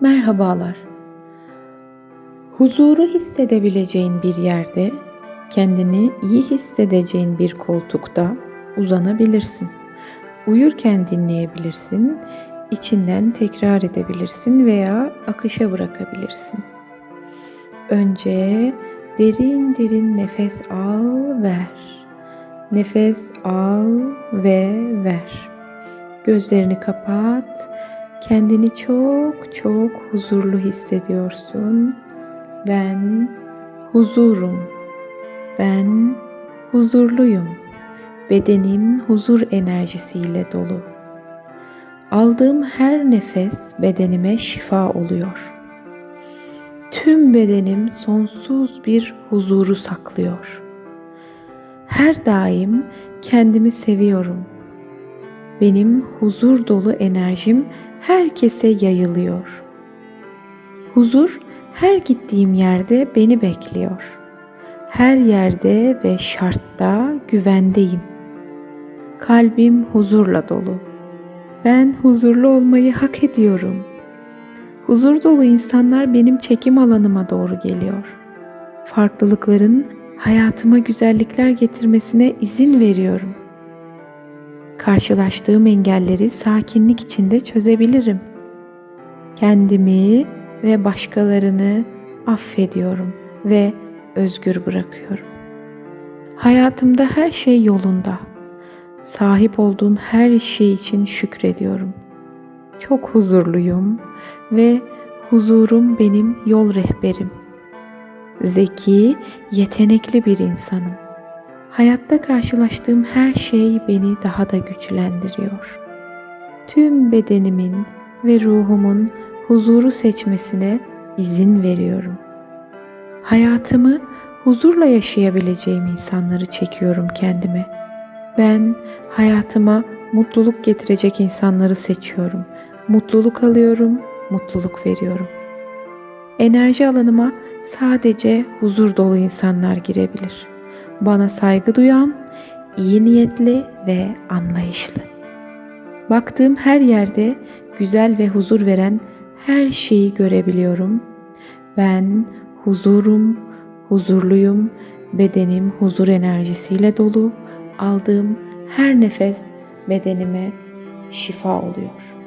Merhabalar. Huzuru hissedebileceğin bir yerde, kendini iyi hissedeceğin bir koltukta uzanabilirsin. Uyurken dinleyebilirsin, içinden tekrar edebilirsin veya akışa bırakabilirsin. Önce derin derin nefes al, ver. Nefes al ve ver. Gözlerini kapat. Kendini çok çok huzurlu hissediyorsun. Ben huzurum. Ben huzurluyum. Bedenim huzur enerjisiyle dolu. Aldığım her nefes bedenime şifa oluyor. Tüm bedenim sonsuz bir huzuru saklıyor. Her daim kendimi seviyorum. Benim huzur dolu enerjim herkese yayılıyor. Huzur her gittiğim yerde beni bekliyor. Her yerde ve şartta güvendeyim. Kalbim huzurla dolu. Ben huzurlu olmayı hak ediyorum. Huzur dolu insanlar benim çekim alanıma doğru geliyor. Farklılıkların hayatıma güzellikler getirmesine izin veriyorum. Karşılaştığım engelleri sakinlik içinde çözebilirim. Kendimi ve başkalarını affediyorum ve özgür bırakıyorum. Hayatımda her şey yolunda. Sahip olduğum her şey için şükrediyorum. Çok huzurluyum ve huzurum benim yol rehberim. Zeki, yetenekli bir insanım. Hayatta karşılaştığım her şey beni daha da güçlendiriyor. Tüm bedenimin ve ruhumun huzuru seçmesine izin veriyorum. Hayatımı huzurla yaşayabileceğim insanları çekiyorum kendime. Ben hayatıma mutluluk getirecek insanları seçiyorum. Mutluluk alıyorum, mutluluk veriyorum. Enerji alanıma sadece huzur dolu insanlar girebilir. Bana saygı duyan, iyi niyetli ve anlayışlı. Baktığım her yerde güzel ve huzur veren her şeyi görebiliyorum. Ben huzurum, huzurluyum, bedenim huzur enerjisiyle dolu. Aldığım her nefes bedenime şifa oluyor.